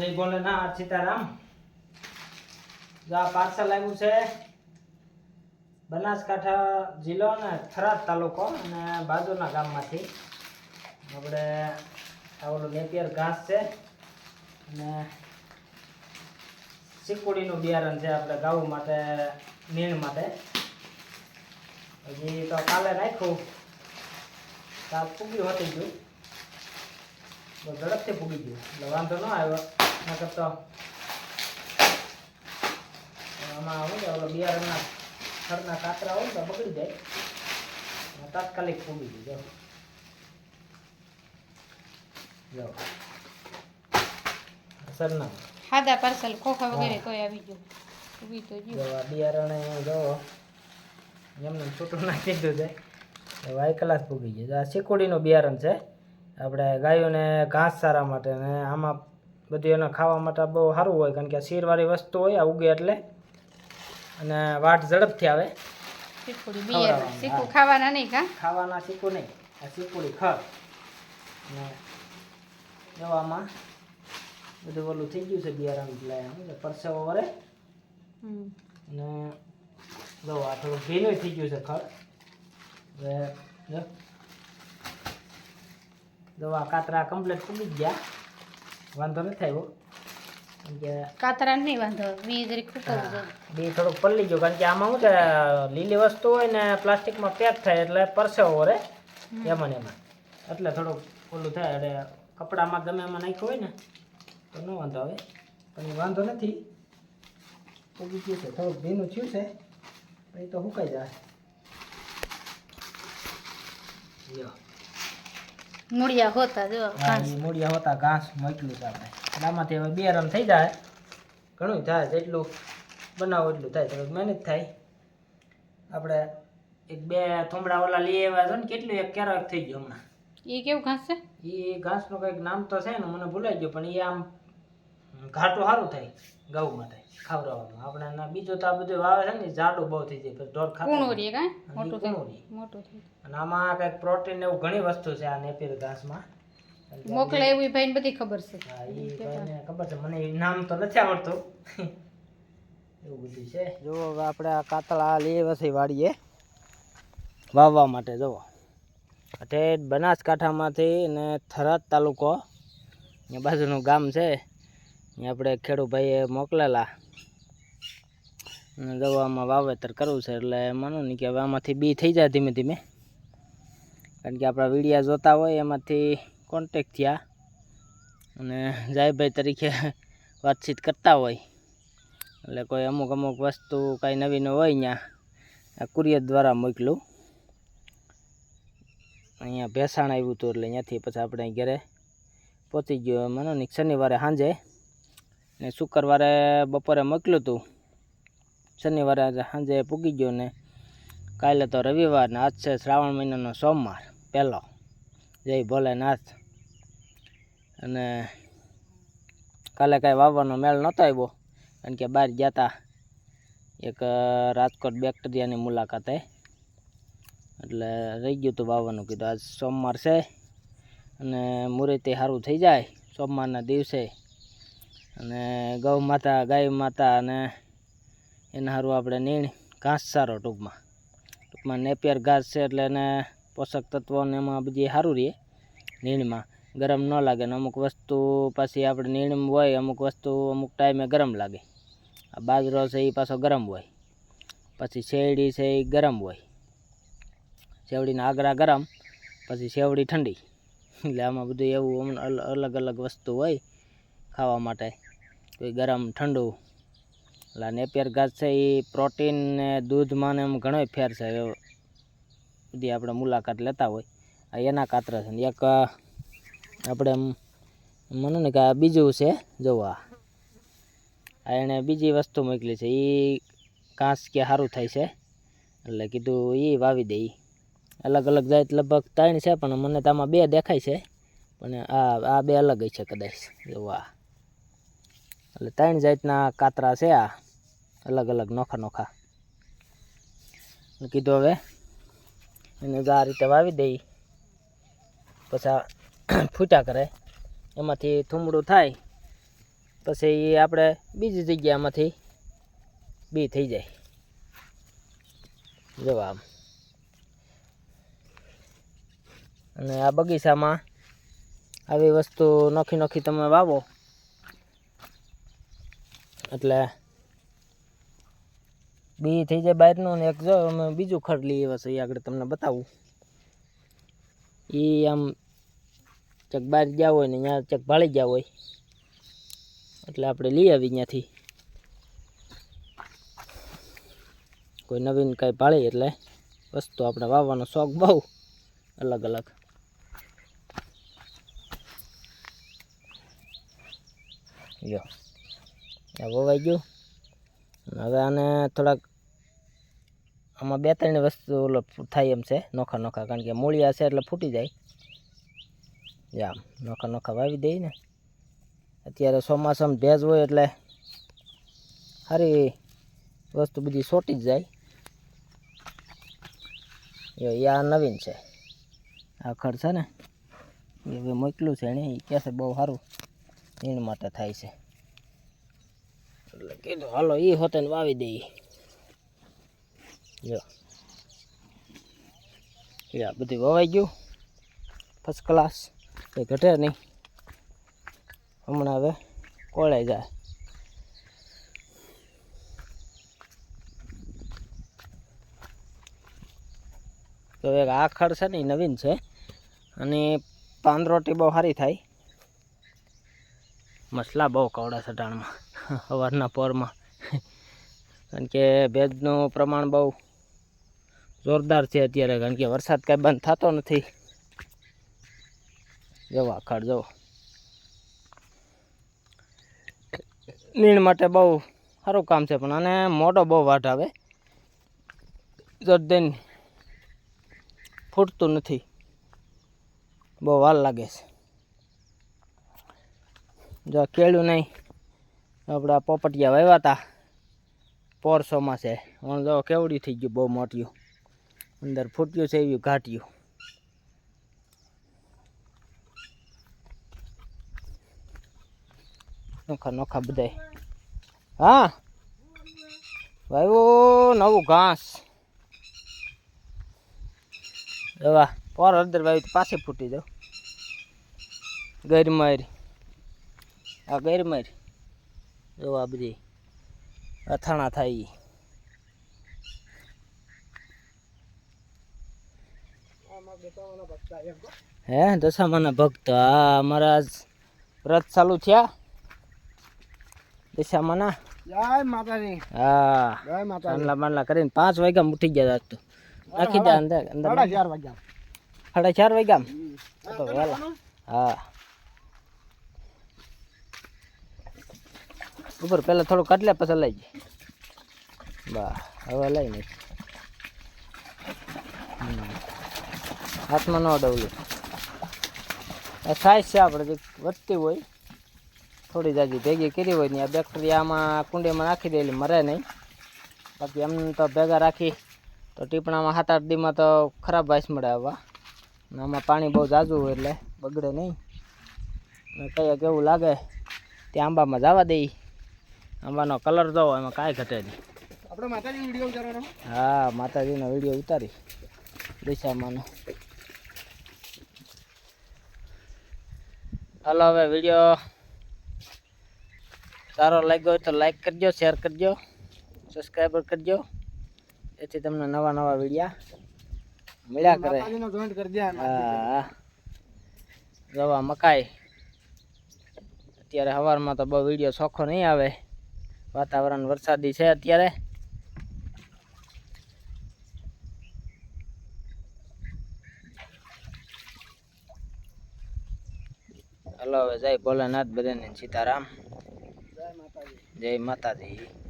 જય ભોલેનાથ સીતારામ. આ પાર્સલ આવ્યું છે બનાસકાંઠા જિલ્લો અને થરાદ તાલુકો અને બાજુના ગામમાંથી. આપણે આ ઓલું નેપિયર ઘાસ છે અને સિકુડીનું બિયારણ છે આપણે ગાઉ માટે નીણ માટે. હજી તો કાલે નાખ્યું તાપ પૂગ્યું હોતી ગયું. ઝડપથી પૂગી ગયું. એટલે વાંધો ન આવ્યો. નકર તો આમાં છે ઓલો બિયારણના ખરના કાતરા હોય તો બગડી જાય તાત્કાલિક ફૂગી ગયું જો સરનામું સાદા પાર્સલ ખોખા વગેરે કોઈ આવી ગયું ઊભી તો જો બિયારણ જો એમને છૂટું નાખી દીધું છે આ કલાક પૂગી જાય આ સિકોડીનું બિયારણ છે આપણે ગાયોને ઘાસ સારા માટે ને આમાં બધું એને ખાવા માટે બહુ સારું હોય કારણ કે શીરવાળી વસ્તુ હોય આ ઉગે એટલે. અને વાટ ઝડપથી આવે. ખાવાના નહીં કા? ખાવાના શીખું નહીં. આ શીકુડી ખર. ને દવામાં બધું ઓલું થઈ ગયું છે બિયારણ એટલે પરસેવો વરે. અને જો આ થોડું ભીનું થઈ ગયું છે ખર. હવે જો. કાતરા કમ્પ્લીટ પૂગી ગયા. વાંધો નથી આવ્યો. કાતરા નહીં વાંધો વી જરી ખૂકવું બી થોડુંક પલ્લી ગયું કારણ કે આમાં શું છે લીલી વસ્તુ હોય ને પ્લાસ્ટિકમાં પેક થાય એટલે પરસેવો વરે એમાં એમાં. એટલે થોડુંક ઓલું થાય એટલે કપડામાં ગમે એમાં નાખ્યું હોય ને તો ન વાંધો આવે. પણ એ વાંધો નથી. ગયું છે થોડુંક ભીનું થયું છે એ તો સુકાઈ જાય. લ્યો. મૂળિયા હોતા જો હા, મૂળિયા હોતા ઘાસ મોકલ્યું છે આપણે. એટલે આમાંથી હવે બે રમ થઈ જાય. ઘણું થાય જેટલું બનાવો એટલું થાય થોડુંક મહેનત થાય. આપણે એક બે થોમડા ઓલા લઈ આવ્યા છે ને કેટલું એક ક્યારેક થઈ ગયો હમણાં. એ કેવું ઘાસ છે? એ ઘાસનું કંઈક નામ તો છે ને મને ભૂલાઈ ગયું પણ એ આમ ઘાટું સારું થાય ગૌ માટે ખવડાવવાનું. આપણે ના બીજું તો આ બધું વાવે છે ને જાડું બહુ થઈ જાય પછી ઢોર ખાતું કુણોરી મોટું કુણોરી. મોટું અને આમાં કંઈક પ્રોટીન ને એવું ઘણી વસ્તુ છે આ નેપિયર ઘાસમાં. મોકલે એવું ભાઈને બધી ખબર છે. હા એ ભાઈને ખબર છે. મને નામ તો નથી આવડતું. એવું બધું છે. જો હવે આપણે આ કાતળા લઈ આવ્યા વાડીએ. વાવવા માટે જુઓ. અઠે બનાસકાંઠામાંથી ને થરાદ તાલુકો. અહીંયા બાજુનું ગામ છે. આપણે ખેડૂભાઈએ મોકલેલા. દવામાં વાવેતર કરવું છે, એટલે માનો ને કે હવે આમાંથી બી થઈ જાય ધીમે ધીમે. કારણ કે આપણા વિડીયા જોતા હોય એમાંથી કોન્ટેક થયા. અને જાયભાઈ તરીકે વાતચીત કરતા હોય. એટલે કોઈ અમુક અમુક વસ્તુ કાંઈ નવી નવી હોય અહીંયા આ કુરિયર દ્વારા મોકલું. અહીંયા ભેસાણ આવ્યું હતું એટલે અહીંયાથી પછી આપણે ઘરે પહોંચી ગયો. માનો ને શનિવારે સાંજે ને શુક્રવારે બપોરે મોકલ્યું હતું શનિવારે સાંજે પૂગી ગયો ને કાલે તો રવિવાર ને આજ છે શ્રાવણ મહિનાનો સોમવાર, પહેલો. જય ભોલેનાથ. અને કાલે કાંઈ વાવવાનો મેળ નહોતો આવ્યો કારણ કે બહાર ગયા હતા એક રાજકોટ બેક્ટેરિયાની મુલાકાતે એટલે રહી ગયું હતું વાવવાનું, કીધું આજ સોમવાર છે અને મુહૂર્તે સારું થઈ જાય, સોમવારના દિવસે અને ગૌ માતા, ગાય માતા અને એના સારું આપણે નીણ, ઘાસ સારો ટૂંકમાં. ટૂંકમાં નેપિયર ઘાસ છે એટલે એને પોષક તત્વોને એમાં બધી સારું રહે નીણમાં. ગરમ ન લાગે ને અમુક વસ્તુ પાછી આપણે નીણ હોય, અમુક વસ્તુ અમુક ટાઈમે ગરમ લાગે. આ બાજરો છે એ પાછો ગરમ હોય. પછી શેરડી છે એ ગરમ હોય. શેવડીના આગરા ગરમ, પછી શેવડી ઠંડી. એટલે આમાં બધું એવું અલગ અલગ વસ્તુ હોય. ખાવા માટે. કોઈ ગરમ ઠંડુ. એટલે નેપિયર ઘાસ છે એ પ્રોટીન ને દૂધમાં ને એમ ઘણોય ફેર છે. બધી આપણે મુલાકાત લેતા હોય. આ એના કાતરા છે એક, આપણે એમ, મને ને કે બીજું છે જોવા આ. એણે બીજી વસ્તુ મોકલી છે એ ઘાસ કે સારું થાય છે. એટલે કીધું એ વાવી દે. અલગ અલગ જાત લગભગ ત્રણ છે, પણ મને તો આમાં બે દેખાય છે. પણ આ આ બે અલગ છે કદાચ. જોવા એટલે ત્રણ જાતના કાતરા છે આ. અલગ અલગ નોખા નોખા. કીધું હવે એને આ રીતે વાવી દઈ. પછી આ ફૂટા કરે. એમાંથી થૂમડું થાય. પછી એ આપણે બીજી જગ્યામાંથી બી થઈ જાય. જવાબ અને આ બગીચામાં આવી વસ્તુ નોખી નોખી તમે વાવો. એટલે બી થઈ જાય બહારનું ને એક જો અમે બીજું ખડ લઈએ એવા છે એ આગળ તમને બતાવું. એ આમ ચક બહાર ગયા હોય ને ત્યાં ચક ભાળી ગયા હોય, એટલે આપણે લઈ આવી ત્યાંથી કોઈ નવીન કાંઈ ભાળી એટલે વસ્તુ આપણે વાવવાનો શોખ બહુ, અલગ અલગ. યો વવાઈ ગયું હવે આને થોડાક આમાં બે ત્રણ વસ્તુ ઓલો થાય એમ છે, નોખા નોખા, કારણ કે મૂળિયા છે એટલે ફૂટી જાય. જા નોખા નોખા વાવી દઈએ ને. અત્યારે ચોમાસામાં ભેજ હોય એટલે સારી વસ્તુ બધી સોટી જ જાય. એ આ નવીન છે. આ ખડ છે ને, એ હવે મોકલું છે એને એ કહેશે બહુ સારું. એના માટે થાય છે. એટલે કીધું, હાલો એ હોતે ને વાવી દઈએ જો યા બધું વવાઈ ગયું. ફર્સ્ટ ક્લાસ એ ઘટે નહીં. હમણાં હવે કોળાઈ જાય. તો એક આ ખડ છે ને એ નવીન છે. અને પાંદ રોટી બહુ સારી થાય. મસલા બહુ કવડા સટાણમાં સવારના પહોરમાં કારણ કે ભેજનું પ્રમાણ બહુ જોરદાર છે અત્યારે, કારણ કે વરસાદ કાંઈ બંધ થતો નથી. જવા આ જવો નીણ માટે બહુ સારું કામ છે, પણ અને મોટો બહુ વાટ આવે. જરદેન ફૂટતું નથી. બહુ વાર લાગે છે. જો કેળું નહીં. આપણા પોપટિયા વાવ્યા હતા પોરસોમાં છે. પણ જો કેવડી થઈ ગયું બહુ મોટ્યું. અંદર ફૂટ્યું છે એવી ઘાટ્યું. નોખા નોખા બધાય. હા. વાવ્યું નવું ઘાસ. દવા પોર અંદર વાવી તો પાછી ફૂટી દઉં ગેરમારી આ ગેરમારી જો આ બધી અથાણા થાય. હે દશામાના ભક્ત. હા અમારા વ્રત ચાલુ થયા. દશામાના. જય માતાજી. હા. જય માતા ચાંદલા બાંદલા કરીને પાંચ વાગ્યા ઉઠી ગયા તો. નાખી દે અંદર અંદર સાડા ચાર વાગ્યા. સાડા ચાર વાગ્યા તો હા. ઉપર પહેલાં થોડું કાઢલે પછી લઈ જાય બા, હવે લઈ નહીં. હાથમાં ન ડવલું. આ સાઈઝ છે આપણે જે વધતી હોય, થોડી જાજી ભેગી કરી હોય ને આ બેક્ટેરિયામાં કુંડીમાં નાખી દેલી મરે નહીં. બાકી એમને તો ભેગા રાખી, તો ટીપણામાં સાત આઠ દીમાં તો ખરાબ વાસ મળે આવવા આમાં પાણી બહુ જાજુ હોય એટલે બગડે નહીં. કઈ કેવું લાગે, ત્યાં આંબામાં જવા દઈ આંબાનો કલર જોવો એમાં કાંઈ ઘટે નહીં. આપણે માતાજી વીડિયો ઉતારવાનો. હા માતાજીનો વીડિયો ઉતારી દિશામાંનો. હાલો હવે વીડિયો સારો લાગ્યો હોય તો લાઈક કરજો શેર કરજો સબસ્ક્રાઈબર કરજો. એથી તમને નવા નવા વિડીયા મળ્યા કરે. દે હા રવા મકાઈ. અત્યારે સવારમાં તો બહુ વીડિયો ચોખ્ખો નહીં આવે. વાતાવરણ વરસાદી છે અત્યારે. હલો હવે જય ભોલેનાથ બધાને સીતારામ. જય માતાજી. જય માતાજી